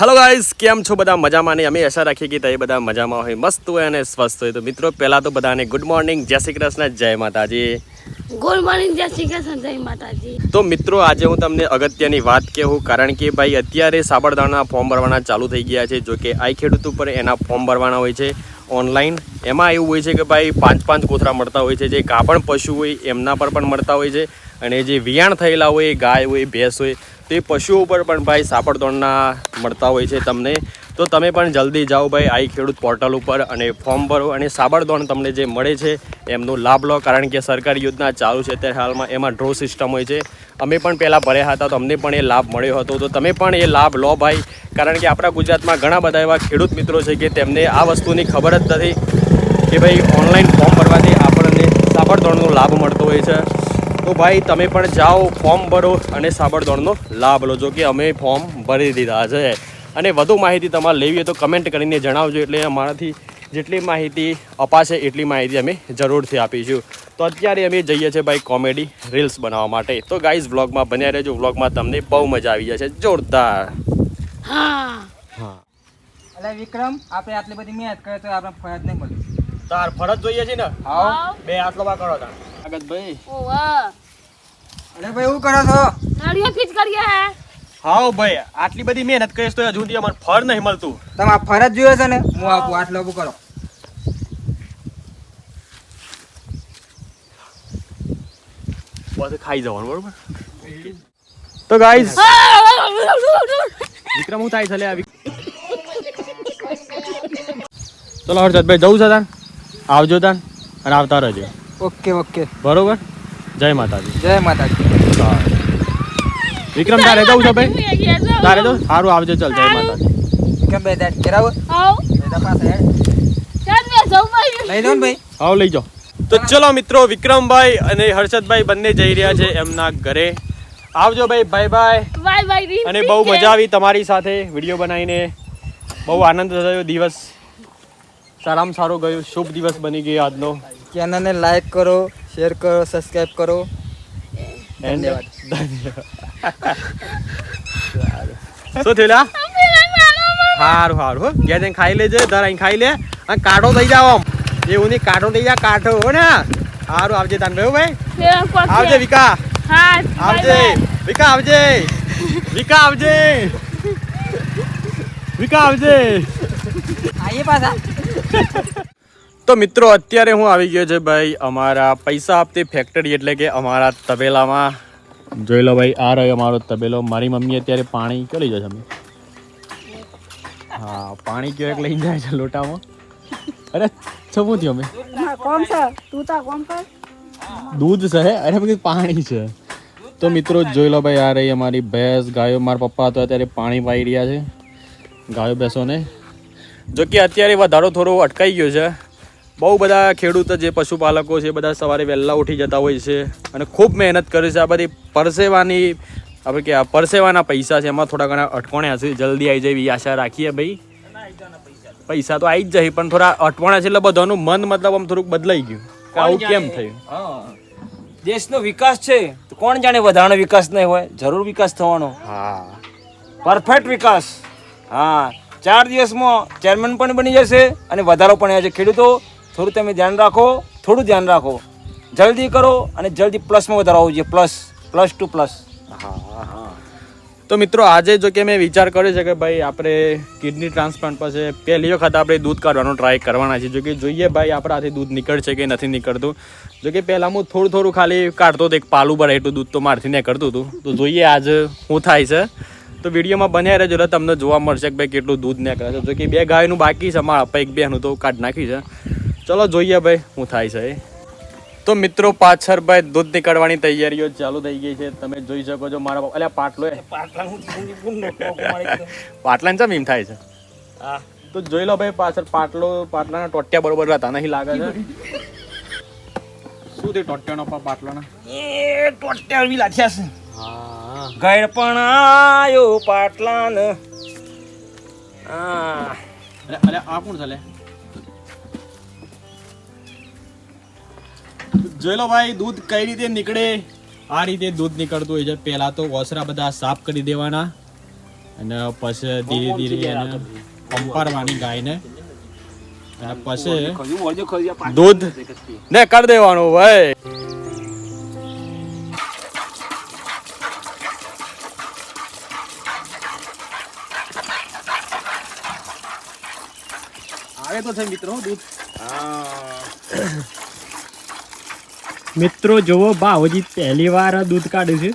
Hello guys કેમ છો બધા? મજામાં ને અમે આશા રાખીએ કે તમે બધા મજામાં હોય મસ્ત હોય અને સ્વસ્થ હોય. તો મિત્રો પહેલાં તો બધાને ગુડ મોર્નિંગ જય શ્રી કૃષ્ણ જય માતાજી. ગુડ મોર્નિંગ જય શ્રી કૃષ્ણ જય માતાજી. તો મિત્રો આજે હું તમને અગત્યની વાત કહું કારણ કે ભાઈ અત્યારે સાબરદાણા ફોર્મ ભરવાના ચાલુ થઈ ગયા છે. જો કે આઈ ખેડૂત ઉપર એના ફોર્મ ભરવાના હોય છે ઓનલાઈન. એમાં એવું હોય છે કે ભાઈ પાંચ પાંચ કોથરા મળતા હોય છે. જે કાપણ પશુ હોય એમના પર પણ મળતા હોય છે. અને જે વિયાણ થયેલા હોય ગાય હોય ભેંસ હોય તે પશુઓ ઉપર પણ ભાઈ સાપડદોણના મળતા હોય છે તમને. તો તમે પણ જલ્દી જાઓ ભાઈ આઈ ખેડૂત પોર્ટલ ઉપર અને ફોર્મ ભરો અને સાબરદોણ તમને જે મળે છે એમનો લાભ લો. કારણ કે સરકારી યોજના ચાલુ છે અત્યારે હાલમાં, એમાં ડ્રો સિસ્ટમ હોય છે. અમે પણ પહેલાં ભર્યા હતા, તો અમને પણ એ લાભ મળ્યો હતો. તો તમે પણ એ લાભ લો ભાઈ. કારણ કે આપણા ગુજરાતમાં ઘણા બધા એવા ખેડૂત મિત્રો છે કે તેમને આ વસ્તુની ખબર જ નથી કે ભાઈ ઓનલાઈન ફોર્મ ભરવાથી આપણને સાબરદોણનો લાભ મળતો હોય છે. તો ભાઈ તમે પણ જાઓ ફોર્મ ભરો અને સાબરદોણનો લાભ લો. જો કે અમે ફોર્મ ભરી દીધા છે. અને વધુ માહિતી તમારે લેવી હોય તો કમેન્ટ કરીને જણાવજો. એટલે અમારાથી જેટલી માહિતી અપાશે એટલી માહિતી અમે જરૂરથી આપીશું. તો અત્યારે અમે જઈએ છીએ ભાઈ કોમેડી રીલ્સ બનાવવા માટે. તો ગાઈઝ વ્લોગમાં બન્યા રહેજો. વ્લોગમાં તમને બહુ મજા આવી જશે. જોરદાર. હા. હા. વિક્રમ આપણે આટલી બધી મહેનત કરે તો આપણે ફરજ નહીં મળ્યું તાર ફરજ જોઈએ છે ને? હા. બે આટલો કરો તાર. આગત ભાઈ. ઓવા અરે ભાઈ હું કરો છો? નાળિયા ફીટ કરીએ હે. હાઉ ભાઈ આટલી બધી મહેનત કરીશ તો હજુ સુધી અમારે ફળ નહીં મળતું. તમે ફળ જ જોયો છે ને? હું આપું આટલો ઉભું કરો ખાઈ જવાનું બરોબર? તો ગાઈઝ વિક્રમ હું થાય છે લે આ વિક- ચલો હર્ષદભાઈ જવું છે તાન? આવજો તાન અને આવતા રહેજો. Okay okay. બરોબર? જય માતાજી. જય માતાજી. વિક્રમ તારે જવું છે ભાઈ? તારે જવું સારું આવજો ચાલ જય માતાજી. વિક્રમ ભાઈ દાડ કેરાવો આવ. લઈ દો ભાઈ. આવો લઈ જાઓ. તો ચલો મિત્રો વિક્રમભાઈ અને હર્ષદભાઈ બંને જઈ રહ્યા છે એમના ઘરે. આવજો ભાઈ બાય બાય બાય બાય અને બહુ મજા આવી તમારી સાથે વીડિયો બનાવીને. બહુ આનંદ થયો દિવસ. સારામાં સારો ગયો શુભ દિવસ બની ગયો આજનો. ચેનલને લાઈક કરો શેર કરો સબસ્ક્રાઈબ કરો. ધન્યવાદ. શું થયેલા સારું હારું હો. ઘેર જઈને ખાઈ લેજે ધર અહીં ખાઈ લે. અને કાઢો થઈ જાવ આમ. એવું નહીં કાઢો થઈ જા કાઢો હો ને. હારું આવજે તાન ભાઈ ભાઈ. આવજે વિકા. આવજે. વિકા આવજે. વિકા આવજે. વિકા આવજે. આઈએ પાછા. તો મિત્રો અત્યારે હું આવી ગયો છે ભાઈ અમારા પૈસા આપતી ફેક્ટરી એટલે કે અમારા તબેલામાં. જોઈ લો ભાઈ આ રહ્યો અમારો તબેલો. મારી મમ્મી અત્યારે પાણી કયો લઈ જાય અમે? હા પાણી કયો એક લઈ જાય છે લોટામાં. અરે શું થયું અમે? દૂધ છે અરે બધું પાણી છે. તો મિત્રો જોઈ લો ભાઈ આ રહી અમારી ભેંસ ગાયો. મારા પપ્પા તો અત્યારે પાણી પાઈ રહ્યા છે ગાયો ભેંસોને. જો કે અત્યારે વધારો થોડો અટકાઈ ગયો છે. બહુ બધા ખેડૂતો જે પશુપાલકો છે બધા સવારે વહેલા ઉઠી જતા હોય છે અને ખૂબ મહેનત કરે છે. આ બધી પરસેવાની આપણે કે પરસેવાના પૈસા છે. એમાં થોડા ઘણા અટકોણ્યા છે જલ્દી આવી જાય એવી આશા રાખીએ ભાઈ. પૈસા તો આવી જ જાય પણ થોડા અટવાણા છે એટલે બધાનું મન મતલબ આમ થોડુંક બદલાઈ ગયું. આવું કેમ થયું? હા. દેશનો વિકાસ છે. તો કોણ જાણે વધારાનો વિકાસ નહીં હોય? જરૂર વિકાસ થવાનો. હા. પરફેક્ટ વિકાસ. હા. ચાર દિવસમાં ચેરમેન પણ બની જશે અને વધારો પણ છે ખેડૂતો થોડું તમે ધ્યાન રાખો, થોડું ધ્યાન રાખો. જલ્દી કરો અને જલ્દી પ્લસમાં વધારો જોઈએ પ્લસ પ્લસ ટુ પ્લસ તો મિત્રો, આજે જો કે મેં વિચાર કર્યો છે કે ભાઈ આપણે કિડની ટ્રાન્સપ્લાન્ટ પાસે પહેલી વખત આપણે દૂધ કાઢવાનો ટ્રાય કરવાના છે. જો કે જોઈએ ભાઈ આપણાથી દૂધ નીકળશે કે નથી નીકળતું. જો કે પહેલાં હું થોડું થોડું ખાલી કાઢતો હતો એક પાલું ભરાય એટલું દૂધ તો મારથી કરતું હતું. તો જોઈએ આજ શું થાય છે. તો વિડીયોમાં બન્યા રહેજો, એટલે તમને જોવા મળશે કે ભાઈ કેટલું દૂધ નીકળે છે. જો કે બે ગાયનું બાકી છે, મારા એક બેનું તો કાઢ નાખ્યું છે. ચલો જોઈએ ભાઈ હું થાય છે તો મિત્રો પાછળ ભાઈ દૂધ નીકળવાની તૈયારીઓ ચાલુ થઈ ગઈ છે. તમે જોઈ શકો છો મારા અલ્યા પાટલો એ. પાટલાને ચમ એમ થાય છે? તો જોઈ લો ભાઈ પાછળ પાટલો પાટલાના ટોટિયા બરોબર હતા નહીં લાગે છે. શું તે ટોટિયાનો પા પાટલાના? એ ટોટેલ બી લાથ્યા છે. હા. ઘર પણ આયો પાટલાન. હા. અરે અરે આ કોણ ચાલે જોઈ લો ભાઈ દૂધ કઈ રીતે નીકળે? આ રીતે દૂધ નીકળતું હોય છે. પહેલા તો ઓસરા બધા સાફ કરી દેવાના અને પછી ધીરે ધીરે એને પંપારવાની ગાયને. અને પછી દૂધ ને કરી દેવાનું ભાઈ. આવે તો છે મિત્રો દૂધ. મિત્રો જોવો બાવજી પહેલી વાર દૂધ કાઢ્યું છે.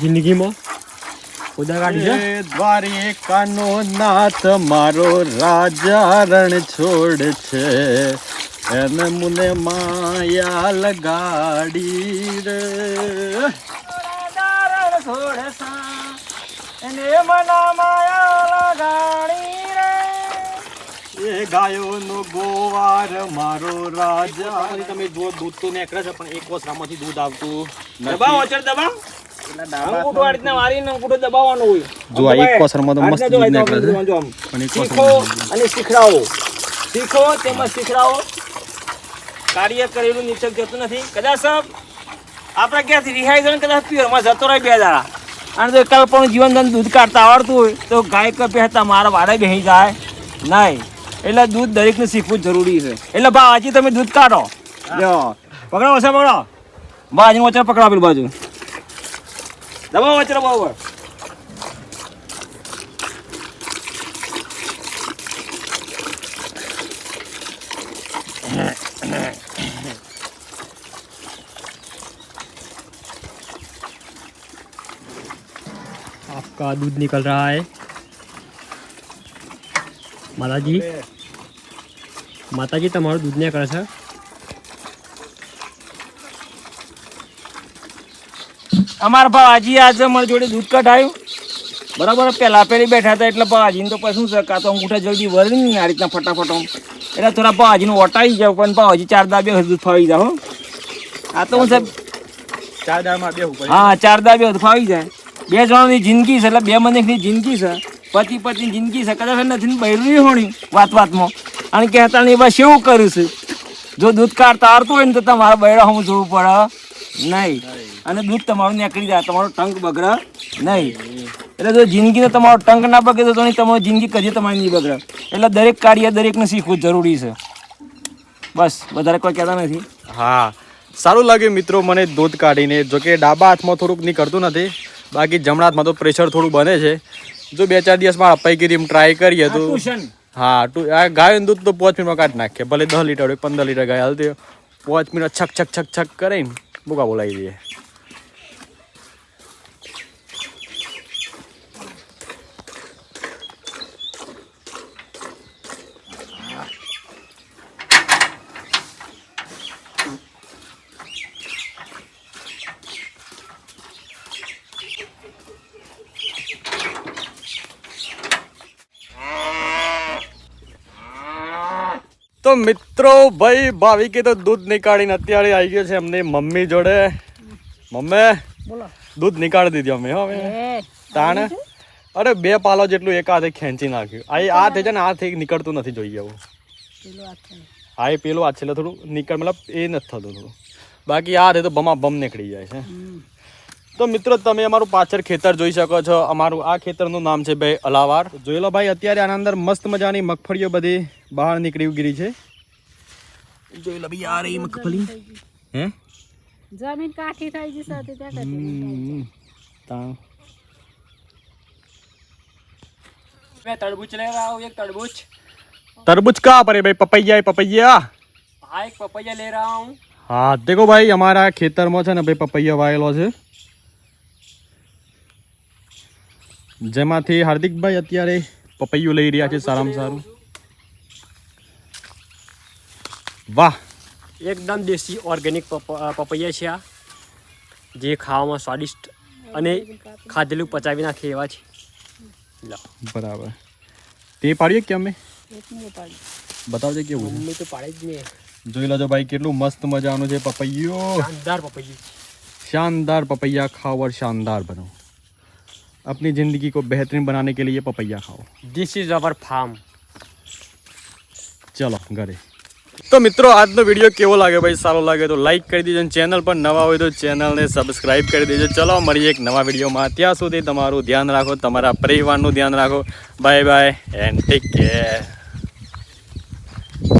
જિંદગીમાં. ઉદા કાઢ્યું છે. એ દ્વારિકાનો નાથ મારો રાજા રણ છોડ છે. એને મુને માયા લગાડી રે. એ ગાયોનો ગોવાર મારો રાજા. તમે જો દૂધ તો નીકળે છે પણ એક વસરામાંથી દૂધ આવતું દબાવ અચર દબાવ. કાર્ય કરેલું નિશ્ચક જતું નથી. કદાચ આપણે ક્યાંથી રિહાઈ કદાચ પ્યોરમાં જતો રહે બે દાડા. અને જો કાલ પણ જીવન દૂધ કાઢતા આવડતું હોય તો ગાય કે પહેતા મારા વાડે બેસી જાય. નહીં. એટલે દૂધ દરેકને શીખવું જરૂરી છે એટલે બા હજી તમે દૂધ કાઢો લ્યો પકડો વચ્ચે પકડો બાજુ વચ્ચે પકડો પેલી બાજુ દબાવો વચ્ચે બરાબર आपका दूध निकल रहा है માતાજી. માતાજી તમારું દૂધ નીકળે છે અમારા ભાજી આજે મારી જોડે દૂધ કઢાયું. બરાબર પેલા પેલી બેઠા હતા એટલે ભાજીને તો પછી શું છે કાં તો અંગૂઠા જલ્દી વળી નહીં આ રીતના ફટાફટ. એટલે થોડા ભાજીનું ઓટાઈ જાવ પણ ભાજી ચાર દાબે દૂધ ફાવી જાવ આ તો હું સાહેબ ચાર બેહું હા ચાર દાબે દૂધ ફાવી જાય. બે જણાની જિંદગી છે એટલે બે મનિકની જિંદગી છે. પતિ પતિ જિંદગી છે કદાચ નથી બૈરું હોણી વાત વાતમાં. અને કહેતા ને બસ એવું કર્યું છે. જો દૂધ કાઢતા આવતું હોય ને તો તમારે બૈરા હું જોવું પડે. નહીં. અને દૂધ તમારું નીકળી જાય, તમારો ટંક બગડે નહીં. એટલે જો જિંદગીને તમારો ટંક ના બગડે તો નહીં, તમારી જિંદગી કદી તમારી નહીં બગડે. એટલે દરેક કાર્ય દરેકને શીખવું જરૂરી છે. બસ, વધારે કોઈ કહેતા નથી. હા. સારું લાગ્યું મિત્રો મને દૂધ કાઢીને. જો કે ડાબા હાથમાં થોડુંક નીકળતું નથી. બાકી જમણા હાથમાં તો પ્રેશર થોડું બને છે. જો બે ચાર દિવસમાં અપાઈ કરી ટ્રાય કરીએ તો હા ટુ- આ ગાયનું દૂધ તો પાંચ મિનિટમાં કાઢી નાખીએ. ભલે દસ લીટર હોય પંદર લીટર ગાય. હાલતી. પાંચ મિનિટ છક છક છક છક કરીને બુકા બોલાવી દઈએ. તો મિત્રો ભાઈ ભાવિકે તો દૂધ નીકાળીને અત્યારે આવી ગયો છે અમને મમ્મી જોડે. મમ્મી દૂધ નીકાળી દીધું અમે હવે તાણે? અરે બે પાલો જેટલું એક હાથે ખેંચી નાખ્યું. આ આ થઈ છે ને આ થઈ નીકળતું નથી જોઈએ એવું હા એ પેલું આ છેલ્લે થોડું નીકળ મતલબ એ નથી થતું થોડું. બાકી આ હાથે તો બમા બમ નીકળી જાય છે. તો મિત્રો તમે અમારું પાછળ ખેતર જોઈ શકો છો અમારું આ ખેતરનું નામ છે ભાઈ અલાવાર જોઈ લો ભાઈ અત્યારે આના અંદર મસ્ત મજાની મગફળીઓ બધી બહાર નીકળી ગઈ છે જોઈ લો ભાઈ આ રહી મગફળી હે જમીન કાઠી થઈ જશે તો ત્યાં કાઢી હમ. તા- मैं तरबूज ले रहा हूँ एक तरबूज तरबूज कहाँ पर है भाई पपैया है पपैया हाँ एक पपैया ले रहा हूँ હા દેખો ભાઈ અમારા ખેતરમાં છે ને ભાઈ પપૈયા વાયેલો છે જેમાંથી હાર્દિકભાઈ અત્યારે પપૈયું લઈ રહ્યા છે સારામાં સારું. વાહ. એકદમ દેશી ઓર્ગેનિક પપૈયા છે આ. જે ખાવામાં સ્વાદિષ્ટ અને ખાધેલું પચાવી નાખે એવા છે. બરાબર. તે પાડીએ કે અમે? બતાવજે કેવું મમ્મી તો પાડે જ નહીં જોઈ લેજો ભાઈ કેટલું મસ્ત મજાનું છે પપૈયું. શાનદાર પપૈયું શાનદાર પપૈયા ખાવર શાનદાર બનો. अपनी ज़िंदगी को बेहतरीन बनाने के लिए पपैया खाओ ધીસ ઇઝ અવર ફાર્મ चलो घरे તો મિત્રો આજનો વિડીયો કેવો લાગે ભાઈ સારો લાગે તો લાઈક કરી દેજો અને ચેનલ પર નવા હોય તો ચેનલને સબસ્ક્રાઇબ કરી દેજો ચલો મળીએ એક નવા વિડીયોમાં ત્યાં સુધી તમારું ધ્યાન રાખો તમારા પરિવારનું ધ્યાન રાખો bye bye and take care